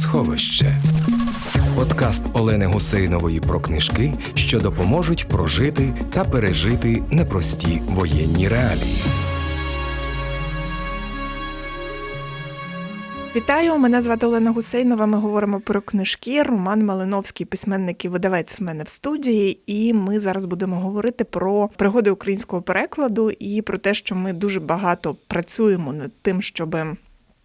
Книгосховище. Подкаст Олени Гусейнової про книжки, що допоможуть прожити та пережити непрості воєнні реалії. Вітаю, мене звати Олена Гусейнова. Ми говоримо про книжки. Роман Малиновський, письменник і видавець в мене в студії. І ми зараз будемо говорити про пригоди українського перекладу і про те, що ми дуже багато працюємо над тим, щоб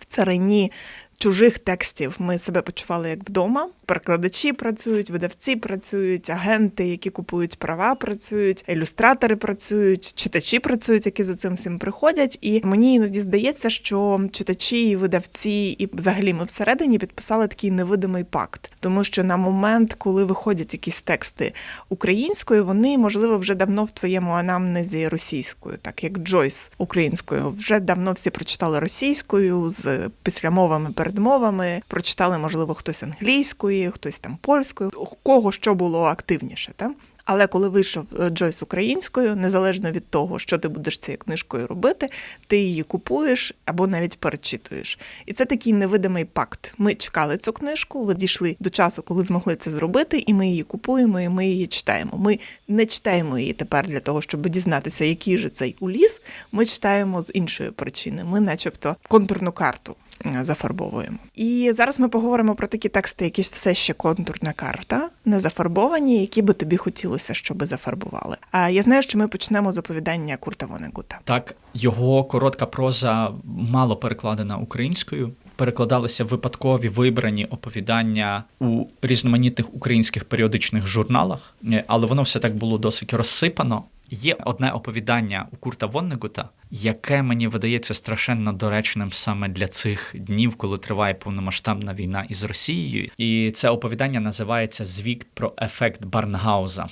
в царині чужих текстів ми себе почували як вдома. Перекладачі працюють, видавці працюють, агенти, які купують права, працюють, ілюстратори працюють, читачі працюють, які за цим всім приходять. І мені іноді здається, що читачі, і видавці, і взагалі ми всередині підписали такий невидимий пакт, тому що на момент, коли виходять якісь тексти українською, вони можливо вже давно в твоєму анамнезі російською, так як Джойс українською, вже давно всі прочитали російською з післямовами передмовами. Прочитали, можливо, хтось англійською хтось там польською, у кого що було активніше. Та? Але коли вийшов е, Джойс українською, незалежно від того, що ти будеш цією книжкою робити, ти її купуєш або навіть перечитуєш. І це такий невидимий пакт. Ми чекали цю книжку, ви дійшли до часу, коли змогли це зробити, і ми її купуємо, і ми її читаємо. Ми не читаємо її тепер для того, щоб дізнатися, який же цей уліз. Ми читаємо з іншої причини. Ми, начебто, контурну карту зафарбовуємо. І зараз ми поговоримо про такі тексти, які все ще контурна карта, не зафарбовані, які би тобі хотілося, щоб зафарбували. А я знаю, що ми почнемо з оповідання Курта Вонегута. Так, його коротка проза мало перекладена українською. Перекладалися випадкові вибрані оповідання у різноманітних українських періодичних журналах, е, але воно все так було досить розсипано. Є одне оповідання у Курта Воннегута, яке мені видається страшенно доречним саме для цих днів, коли триває повномасштабна війна із Росією. І це оповідання називається Звіт про ефект Барнгауза.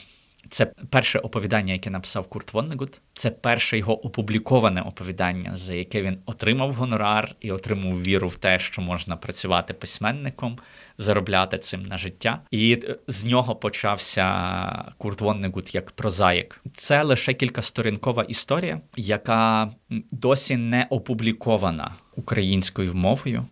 Це перше оповідання, яке написав Курт Воннегут. Це перше його опубліковане оповідання, за яке він отримав гонорар і отримав віру в те, що можна працювати письменником, заробляти цим на життя. І з нього почався Курт Воннегут як прозаїк. Це лише кількасторінкова історія, яка досі не опублікована українською мовою.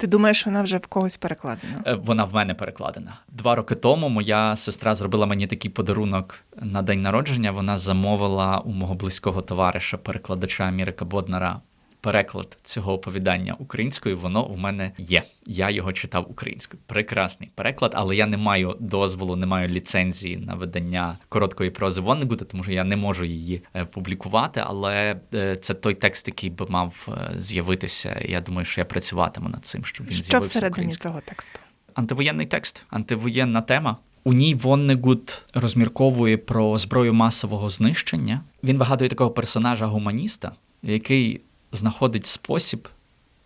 Ти думаєш, вона вже в когось перекладена? Е, вона в мене перекладена. Два роки тому моя сестра зробила мені такий подарунок на день народження. Вона замовила у мого близького товариша, перекладача Амірика Боднара, переклад цього оповідання українською, воно у мене є. Я його читав українською. Прекрасний переклад, але я не маю дозволу, не маю ліцензії на видання короткої прози Воннегута, тому що я не можу її е, публікувати. Але е, це той текст, який би мав е, з'явитися. Я думаю, що я працюватиму над цим, щоб він що з'явився всередині цього тексту. Антивоєнний текст, антивоєнна тема. У ній Воннегут розмірковує про зброю масового знищення. Він вигадує такого персонажа гуманіста, який знаходить спосіб,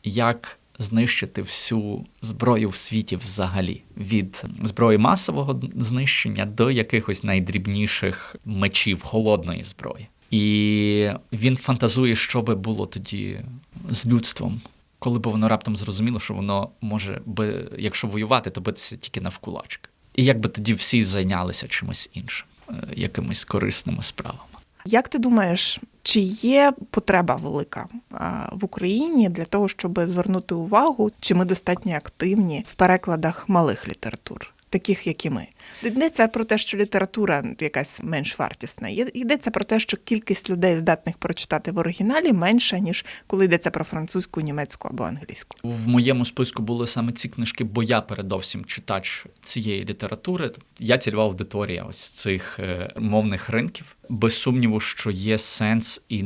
як знищити всю зброю в світі взагалі, від зброї масового знищення до якихось найдрібніших мечів холодної зброї. І він фантазує, що би було тоді з людством, коли б воно раптом зрозуміло, що воно може би, якщо воювати, то битися тільки навкулачки. І як би тоді всі зайнялися чимось іншим, е, якимись корисними справами. Як ти думаєш, чи є потреба велика в Україні для того, щоб звернути увагу, чи ми достатньо активні в перекладах малих літератур, таких як і ми? Йдеться про те, що література якась менш вартісна. Йдеться про те, що кількість людей, здатних прочитати в оригіналі, менша, ніж коли йдеться про французьку, німецьку або англійську. В моєму списку були саме ці книжки, бо я передовсім читач цієї літератури. Я цільова аудиторія ось цих е, мовних ринків. Без сумніву, що є сенс і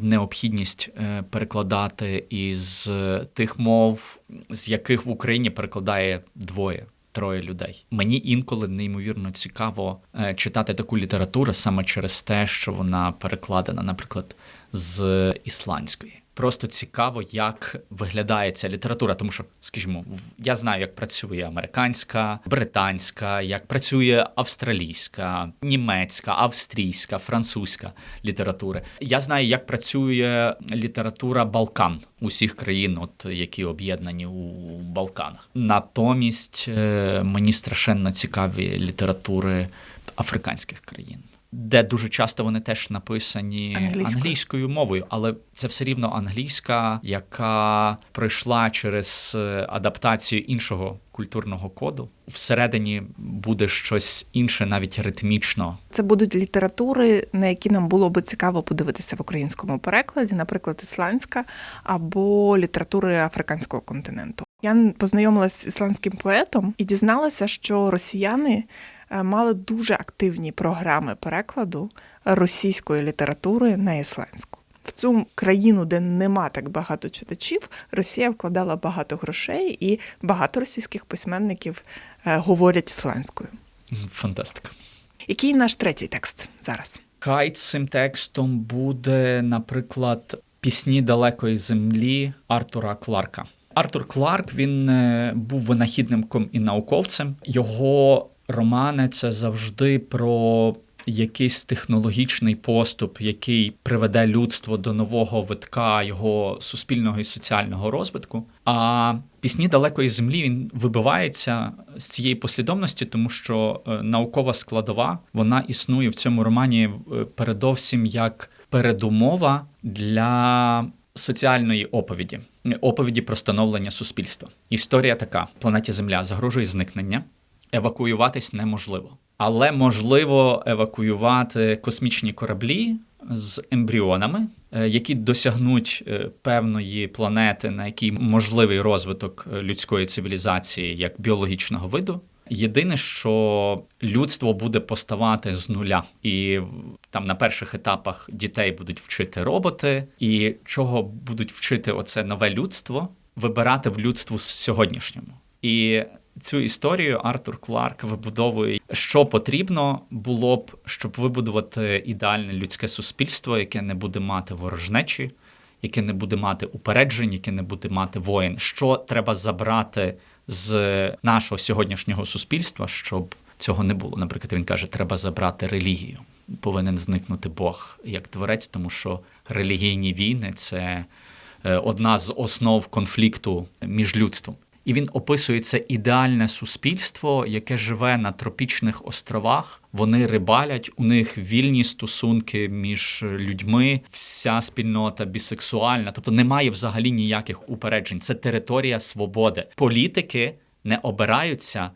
необхідність е, перекладати із тих мов, з яких в Україні перекладає двоє троє людей. Мені інколи неймовірно цікаво е, читати таку літературу саме через те, що вона перекладена, наприклад, з ісландської просто цікаво, як виглядає ця література. Тому що, скажімо, я знаю, як працює американська, британська, як працює австралійська, німецька, австрійська, французька література. Я знаю, як працює література Балкан усіх країн, от які об'єднані у Балканах. Натомість е, мені страшенно цікаві літератури африканських країн. Де дуже часто вони теж написані Англійською. англійською мовою, але це все рівно англійська, яка пройшла через е, адаптацію іншого культурного коду. Всередині буде щось інше, навіть ритмічно. Це будуть літератури, на які нам було би цікаво подивитися в українському перекладі, наприклад, ісландська або літератури африканського континенту. Я познайомилася з ісландським поетом і дізналася, що росіяни мали дуже активні програми перекладу російської літератури на ісландську. В цю країну, де нема так багато читачів, Росія вкладала багато грошей, і багато російських письменників е, говорять ісландською. Фантастика. Який наш третій текст зараз? Кайт цим текстом буде, наприклад, пісні далекої землі Артура Кларка. Артур Кларк він е, був винахідником і науковцем. Його романи це завжди про якийсь технологічний поступ, який приведе людство до нового витка його суспільного і соціального розвитку. А пісні далекої землі він вибивається з цієї послідовності, тому що е, наукова складова вона існує в цьому романі е, передовсім як передумова для соціальної оповіді, оповіді про становлення суспільства. Історія така: планеті Земля загрожує зникнення, евакуюватись неможливо. Але можливо евакуювати космічні кораблі з ембріонами, е, які досягнуть е, певної планети, на якій можливий розвиток е, людської цивілізації як біологічного виду. Єдине, що людство буде поставати з нуля, і там на перших етапах дітей будуть вчити роботи, і чого будуть вчити оце нове людство, вибирати в людству сьогоднішньому. І цю історію Артур Кларк вибудовує, що потрібно було б, щоб вибудувати ідеальне людське суспільство, яке не буде мати ворожнечі, яке не буде мати упереджень, яке не буде мати воїн. Що треба забрати з нашого сьогоднішнього суспільства, щоб цього не було. Наприклад, він каже, треба забрати релігію. Повинен зникнути Бог як творець, тому що релігійні війни це е, одна з основ конфлікту між людством. І він описує це ідеальне суспільство, яке живе на тропічних островах. Вони рибалять, у них вільні стосунки між людьми, вся спільнота бісексуальна, тобто немає взагалі ніяких упереджень. Це територія свободи. Політики не обираються,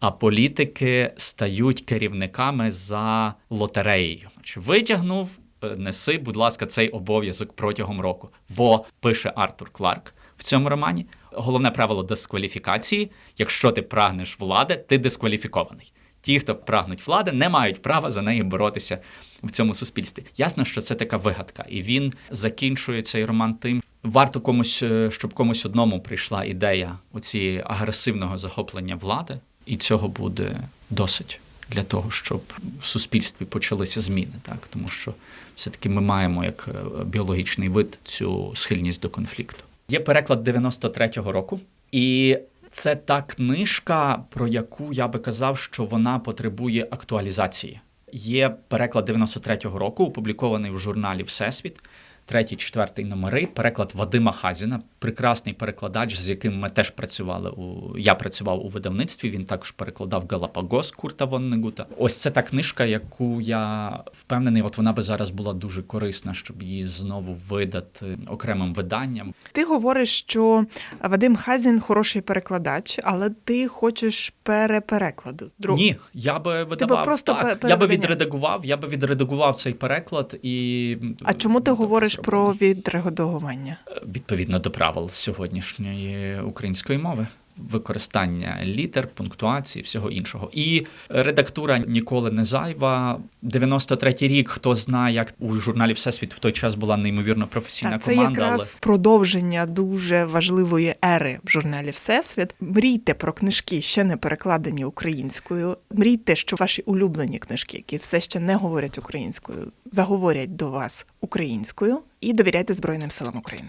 а політики стають керівниками за лотереєю. Чи витягнув? е, Неси, будь ласка, цей обов'язок протягом року. Бо пише Артур Кларк в цьому романі. Головне правило дискваліфікації: якщо ти прагнеш влади, ти дискваліфікований. Ті, хто прагнуть влади, не мають права за неї боротися в цьому суспільстві. Ясно, що це така вигадка, і він закінчує цей роман тим. Варто комусь, е, щоб комусь одному прийшла ідея оці агресивного захоплення влади, і цього буде досить для того, щоб в суспільстві почалися зміни, так тому що все-таки ми маємо як е, біологічний вид цю схильність до конфлікту. Є переклад 93-го року, і це та книжка, про яку я би казав, що вона потребує актуалізації. Є переклад 93-го року, опублікований в журналі Всесвіт. Третій, четвертий номери, переклад Вадима Хазіна, прекрасний перекладач, з яким ми теж працювали у я працював у видавництві. Він також перекладав Галапагос Курта Воннегута. Ось це та книжка, яку я впевнений, от вона би зараз була дуже корисна, щоб її знову видати окремим виданням. Ти говориш, що Вадим Хазін хороший перекладач, але ти хочеш переперекладу. Друг... Ні, я би видавав просто так. Я би відредагував, я би відредагував цей переклад і А чому ти говориш про відредагування? відповідно до правил сьогоднішньої української мови. Використання літер, пунктуації, всього іншого. І редактура ніколи не зайва. 93-й рік, хто знає, як у журналі Всесвіт в той час була неймовірно професійна Так, це команда. якраз але продовження дуже важливої ери в журналі Всесвіт. Мрійте про книжки, ще не перекладені українською. Мрійте, що ваші улюблені книжки, які все ще не говорять українською, заговорять до вас українською і довіряйте Збройним силам України.